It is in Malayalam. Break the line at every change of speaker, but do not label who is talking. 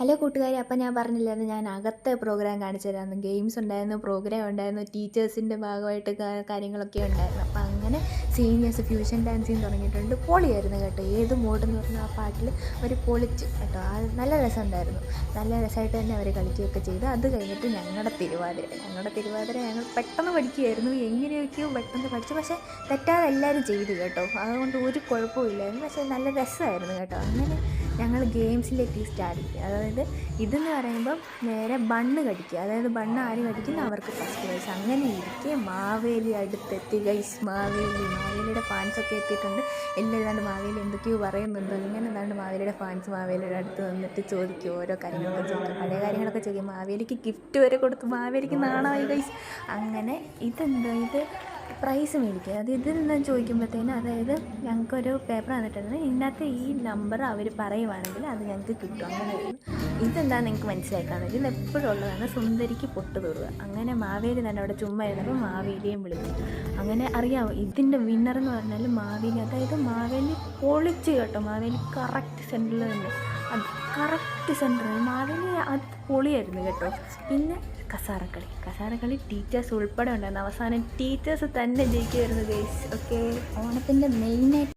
ഹലോ കൂട്ടുകാരെ. അപ്പം ഞാൻ പറഞ്ഞില്ലായിരുന്നു ഞാൻ അകത്തെ പ്രോഗ്രാം കാണിച്ചു തരാമെന്ന് ഗെയിംസ് ഉണ്ടായിരുന്നു പ്രോഗ്രാം ഉണ്ടായിരുന്നു ടീച്ചേഴ്സിന്റെ ഭാഗമായിട്ട് കാര്യങ്ങളൊക്കെ ഉണ്ടായിരുന്നു. അപ്പം അങ്ങനെ സീനിയേഴ്സ് ഫ്യൂഷൻ ഡാൻസിങ് തുടങ്ങിയിട്ടുണ്ട്. പൊളിയായിരുന്നു കേട്ടോ. ഏത് മോഡെന്ന് പറഞ്ഞാൽ ആ പാട്ടിൽ അവർ പൊളിച്ച് കേട്ടോ. ആ നല്ല രസമുണ്ടായിരുന്നു. നല്ല രസമായിട്ട് തന്നെ അവർ കളിക്കുകയൊക്കെ ചെയ്തു. അത് കഴിഞ്ഞിട്ട് ഞങ്ങളുടെ തിരുവാതിര. ഞങ്ങളുടെ തിരുവാതിര ഞങ്ങൾ പെട്ടെന്ന് പഠിക്കുകയായിരുന്നു. എങ്ങനെയൊക്കെയോ പെട്ടെന്ന് പഠിച്ചു. പക്ഷേ തെറ്റാതെ എല്ലാവരും ചെയ്തു കേട്ടോ. അതുകൊണ്ട് ഒരു കുഴപ്പമില്ലായിരുന്നു പക്ഷേ നല്ല രസമായിരുന്നു കേട്ടോ. അങ്ങനെ ഞങ്ങൾ ഗെയിംസിലേക്ക് സ്റ്റാർട്ട് അതായത് ഇതെന്ന് പറയുമ്പം നേരെ ബണ്ണ് കടിക്കുക. അതായത് ബണ്ണ് ആര് കടിക്കുന്നു? അവർക്ക് ഫസ്റ്റ് പ്രൈസ് അങ്ങനെ ഇരിക്കെ മാവേലി അടുത്തെത്തി. ഗൈസ് മാവേലി. മാവേലിയുടെ ഫാൻസൊക്കെ എത്തിയിട്ടുണ്ട്. എല്ലാം മാവേലി എന്തൊക്കെയോ പറയുന്നുണ്ട്. ഇങ്ങനെ ഏതാണ്ട് മാവേലിയുടെ ഫാൻസ് മാവേലിയുടെ അടുത്ത് വന്നിട്ട് ചോദിക്കും ഓരോ കാര്യങ്ങളൊക്കെ ചോദിക്കും. പഴയ കാര്യങ്ങളൊക്കെ ചോദിക്കും. മാവേലിക്ക് ഗിഫ്റ്റ് വരെ കൊടുത്തു. മാവേലിക്ക് നാണമായി ഗൈസ് അങ്ങനെ ഇതെന്തോ ഇത്? പ്രൈസ് മേടിക്കുക. അത് ഇതിൽ ചോദിക്കുമ്പോഴത്തേന് അതായത് ഞങ്ങൾക്കൊരു പേപ്പർ തന്നിട്ടുണ്ട് ഇതിനകത്ത് ഈ നമ്പർ അവർ പറയുവാണെങ്കിൽ അത് ഞങ്ങൾക്ക് കിട്ടും. അങ്ങനെ ഇതെന്താ നിങ്ങൾക്ക് മനസ്സിലായി ഇത് എപ്പോഴും ഉള്ളതാണ് സുന്ദരിക്ക് പൊട്ട് തൊടുക. അങ്ങനെ മാവേലി തന്നെ അവിടെ ചുമ്മാ ഇരുന്നപ്പോൾ മാവേലിയെയും വിളിച്ചു. അങ്ങനെ അറിയാമോ ഇതിന്റെ വിന്നർ എന്ന് പറഞ്ഞാൽ മാവേലി. അതായത് മാവേലി പൊളിച്ച് കേട്ടോ. മാവേലി കറക്റ്റ് സെന്ററിൽ നിന്ന് അത് കറക്റ്റ് സെന്ററിൽ മാവേലി അത് പൊളിയായിരുന്നു കേട്ടോ. പിന്നെ കസാരക്കളി. കസാരക്കളി ടീച്ചേഴ്സ് ഉൾപ്പെടെ ഉണ്ടായിരുന്നു. അവസാനം ടീച്ചേഴ്സ് തന്നെ ജയിക്കുമായിരുന്നു ഗേസ് ഓക്കെ ഓണത്തിന്റെ മെയിനായിട്ട്